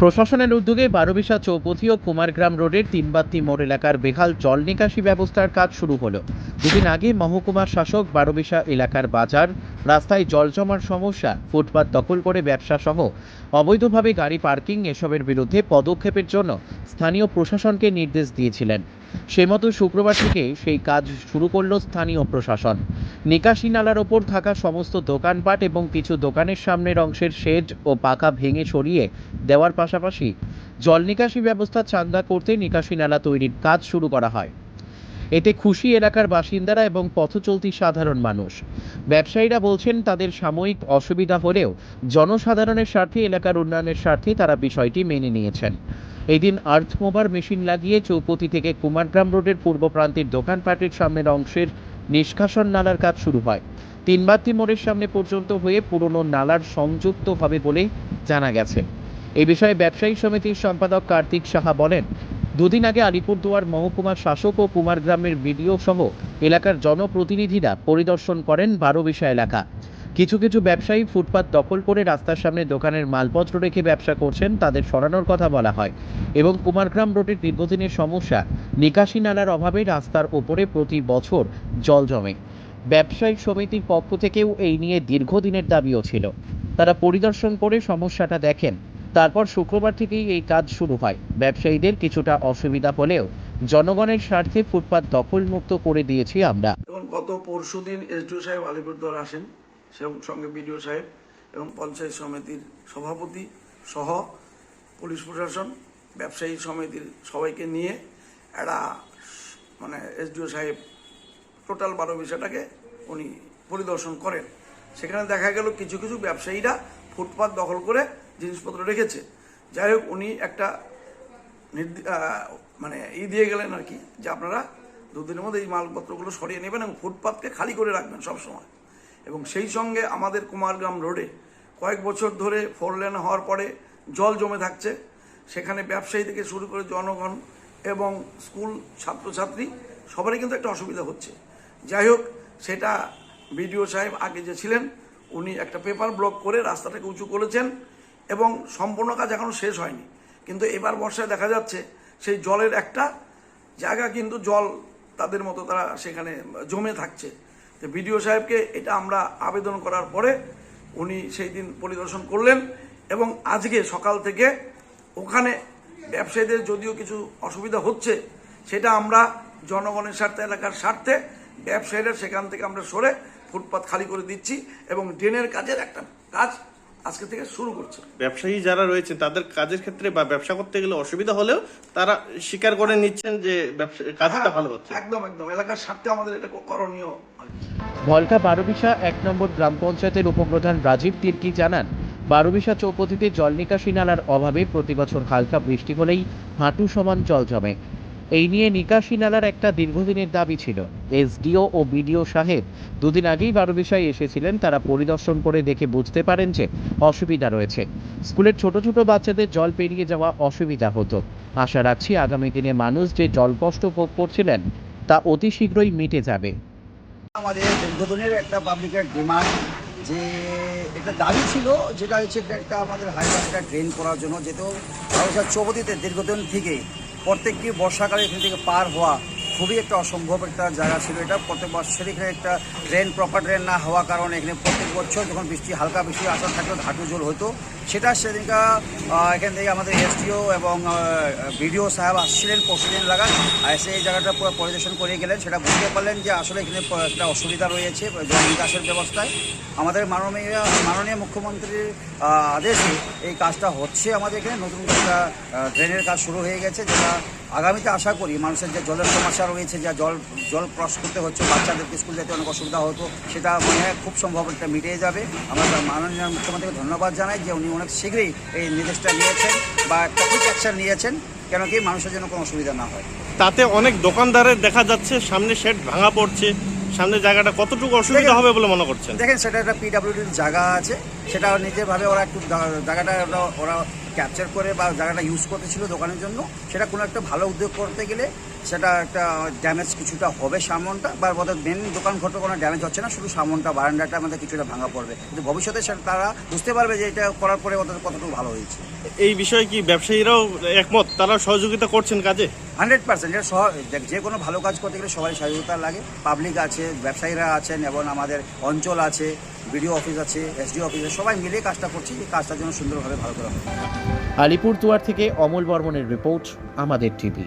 প্রশাসনের উদ্যোগে বারোবিশা চৌপথি ও কুমারগ্রাম রোডের তিনবাত্তি মোড় এলাকার বেহাল জল নিকাশি ব্যবস্থার কাজ শুরু হলো। দুদিন আগে মহকুমার শাসক বারোবিশা এলাকার বাজার, রাস্তায় জল জমার সমস্যা, ফুটপাত দখল করে ব্যবসা সহ অবৈধভাবে গাড়ি পার্কিং এসবের বিরুদ্ধে পদক্ষেপের জন্য স্থানীয় প্রশাসনকে নির্দেশ দিয়েছিলেন। সে মতো শুক্রবার থেকে সেই কাজ শুরু করল স্থানীয় প্রশাসন। নিকাশি নালার ওপর থাকা সমস্ত দোকানপাট এবং কিছু দোকানের সামনের অংশের শেড ও পাকা ভেঙে সরিয়ে দেওয়ার পাশাপাশি জল নিকাশি ব্যবস্থা চাঙ্গা করতে নিকাশি নালা তৈরির কাজ শুরু করা হয়। এতে খুশি এলাকার বাসিন্দারা এবং পথচলতি সাধারণ মানুষ। ব্যবসায়ীরা বলছেন, তাদের সাময়িক অসুবিধা হলেও জনসাধারণের স্বার্থে, এলাকার উন্নয়নের স্বার্থে তারা বিষয়টি মেনে নিয়েছেন। এদিন দিন আর্থ মোবার মেশিন লাগিয়ে চৌপতি থেকে কুমারগ্রাম রোডের পূর্ব প্রান্তের দোকানপাটের সামনের অংশের নিষ্কাশন নালার কাজ শুরু হয়। তিনবাত্তি মোড়ের সামনে পর্যন্ত হয়ে পুরনো নালার সংযুক্ত হবে বলে জানা গেছে। এ বিষয়ে ব্যবসায়ী সমিতির সম্পাদক কার্তিক সাহা বলেন, দুদিন আগে আলিপুরদুয়ার মহকুমার শাসক ও কুমারগ্রামের বিডিও সহ এলাকার জনপ্রতিনিধিরা পরিদর্শন করেন বারোবিশা এলাকা। কিছু কিছু ব্যবসায়ী ফুটপাত দখল করে রাস্তার সামনে দোকানের মালপত্র রেখে ব্যবসা করছেন, তাদের সরানোর কথা বলা হয়। এবং কুমারগ্রাম রোডের দীর্ঘদিনের সমস্যা, নিকাশি নালার অভাবে রাস্তার ওপরে প্রতি বছর জল জমে। ব্যবসায়ী সমিতির পক্ষ থেকেও এই নিয়ে দীর্ঘদিনের দাবিও ছিল। তারা পরিদর্শন করে সমস্যাটা দেখেন। তারপর শুক্রবার থেকেই এই কাজ শুরু হয়। ব্যবসায়ীদের কিছুটা অসুবিধা হলেও জনগণের স্বার্থে ফুটপাত দখলমুক্ত করে দিয়েছি আমরা। গত পরশু দিন এসডিও সাহেব আলিপুরদুয়ার আসেন। সে সঙ্গে বিডিও সাহেব এবং পঞ্চায়েত সমিতির সভাপতি সহ পুলিশ প্রশাসন, ব্যবসায়ী সমিতির সবাইকে নিয়ে একটা মানে এসডিও সাহেব টোটাল বারো বিষয়টাকে উনি পরিদর্শন করেন। সেখানে দেখা গেল কিছু কিছু ব্যবসায়ীরা ফুটপাত দখল করে জিনিসপত্র রেখেছে। যাই হোক, উনি একটা মানে ই দিয়ে গেলেন আর কি, যে আপনারা দুদিনের মধ্যে এই মালপত্রগুলো সরিয়ে নেবেন এবং ফুটপাতকে খালি করে রাখবেন সব সময় এবং সেই সঙ্গে আমাদের কুমারগ্রাম রোডে কয়েক বছর ধরে ফোর লেন হওয়ার পরে জল জমে থাকছে। সেখানে ব্যবসায়ী থেকে শুরু করে জনগণ এবং স্কুল ছাত্রছাত্রী সবারই কিন্তু একটা অসুবিধা হচ্ছে। যাই হোক, সেটা বিডিও সাহেব আগে যে ছিলেন, উনি একটা পেপার ব্লক করে রাস্তাটাকে উঁচু করেছেন এবং সম্পূর্ণ কাজ এখনও শেষ হয়নি। কিন্তু এবার বর্ষায় দেখা যাচ্ছে সেই জলের একটা জায়গা কিন্তু জল তাদের মতো তারা সেখানে জমে থাকছে। বিডিও সাহেবকে এটা আমরা আবেদন করার পরে উনি সেই দিন পরিদর্শন করলেন এবং আজকে সকাল থেকে ওখানে ব্যবসায়ীদের যদিও কিছু অসুবিধা হচ্ছে, সেটা আমরা জনগণের স্বার্থে, এলাকার স্বার্থে ব্যবসায়ীরা সেখান থেকে আমরা সরে ফুটপাত খালি করে দিচ্ছি এবং ড্রেনের কাজের একটা কাজ আজকে থেকে শুরু করছে। ব্যবসায়ী যারা রয়েছে তাদের কাজের ক্ষেত্রে বা ব্যবসা করতে গেলে অসুবিধা হলেও তারা স্বীকার করে নিচ্ছেন যে ব্যবসা কাজটা ভালো হচ্ছে। একদম একদম। এলাকার স্বার্থে আমাদের এটা করণীয়। ভলকা বারোবিশা এক নম্বর গ্রাম পঞ্চায়েতের উপপ্রধান রাজীব তির্কি জানান বারোবিশা চৌপতিতে জল নিকাশি নালার অভাবে প্রতি বছর হালকা বৃষ্টি হলেই হাঁটু সমান জল জমে। এই নিয়ে নিকাশি নালার একটা দীর্ঘদিনের দাবি ছিল। এসডিও ও বিডিও সাহেব দুদিন আগেই বারোবিশায় এসেছিলেন। তারা পরিদর্শন করে দেখে বুঝতে পারেন যে অসুবিধা রয়েছে। স্কুলের ছোট ছোট বাচ্চাদের জল পেরিয়ে যাওয়া অসুবিধা হতো। আশা রাখছি আগামী দিনে মানুষ যে জল কষ্ট ভোগ করছিলেন, তা অতি শীঘ্রই মিটে যাবে। আমাদের দীর্ঘদিনের একটা পাবলিকের ডিমান্ড যে একটা দাবি ছিল, যেটা হচ্ছে একটা- একটা আমাদের হাইওয়ে ড্রেন করার জন্য, যেহেতু চৌপতিতে দীর্ঘদিন থেকে প্রত্যেকটি বর্ষাকালে এখান থেকে পার হওয়া খুবই একটা অসম্ভব একটা জায়গা ছিল এটা। প্রত্যেক বছর এখানে একটা ড্রেন প্রপার ড্রেন না হওয়ার কারণে এখানে প্রত্যেক বছর যখন বৃষ্টি, হালকা বৃষ্টি আসা থাকতো ঘাটু জল হতো। সেটা সেদিনকা এখান থেকে আমাদের এসডিও এবং বিডিও সাহেব আসছিলেন, পরশুদিন লাগান এসে এই জায়গাটা পুরো পরিদর্শন করে গেলেন। সেটা বুঝতে পারলেন যে আসলে এখানে একটা অসুবিধা রয়েছে জল নিকাশের ব্যবস্থায়। আমাদের মাননীয় মাননীয় মুখ্যমন্ত্রীর আদেশে এই কাজটা হচ্ছে। আমাদের এখানে নতুন একটা ড্রেনের কাজ শুরু হয়ে গেছে, যেটা আগামীতে আশা করি মানুষের যে জলের সমস্যা রয়েছে যা জল জল ক্রস করতে হচ্ছে বাচ্চাদেরকে স্কুল যেতে অনেক অসুবিধা হতো সেটা মনে হয় খুব সম্ভব একটা মিটিয়ে যাবে। আমরা মাননীয় মুখ্যমন্ত্রীকে ধন্যবাদ জানাই যে উনি অনেক শীঘ্রই এই নির্দেশটা নিয়েছেন বা একটা কুইক অ্যাকশন নিয়েছেন কেন কি মানুষের জন্য কোনো অসুবিধা না হয়। তাতে অনেক দোকানদারের দেখা যাচ্ছে সামনে শেড ভাঙা পড়ছে সামনে জায়গাটা কতটুকু অসুবিধা হবে বলে মনে করছেন? দেখেন সেটা একটা পিডাব্লিউডির জায়গা আছে সেটা নিজেরভাবে ওরা একটু জায়গাটা ওরা- ক্যাপচার করে বা জায়গাটা ইউজ করতেছিল দোকানের জন্য সেটা কোনো একটা ভালো উদ্যোগ করতে গেলে সেটা একটা ড্যামেজ কিছুটা হবে সামনটা বা ওদের মেন দোকান ঘটে কোনো ড্যামেজ হচ্ছে না শুধু সামনটা বারান্দাটা আমাদের কিছুটা ভাঙা পড়বে। কিন্তু ভবিষ্যতে সেটা তারা বুঝতে পারবে যে এটা করার পরে ওদের কতটুকু ভালো হয়েছে। এই বিষয়ে কি ব্যবসায়ীরাও একমত? তারা সহযোগিতা করছেন কাজে? হান্ড্রেড পার্সেন্ট এটা যে কোনো ভালো কাজ করতে গেলে সবাই সহযোগিতা লাগে। পাবলিক আছে ব্যবসায়ীরা আছেন এবং আমাদের অঞ্চল আছে। বিডিও অফিস আছে, এসডিও অফিস আছে, সবাই মিলে কাজটা করছি, এই কাজটার জন্য সুন্দরভাবে ভালো করা হবে আলিপুরদুয়ার থেকে অমল বর্মনের রিপোর্ট, আমাদের টিভি।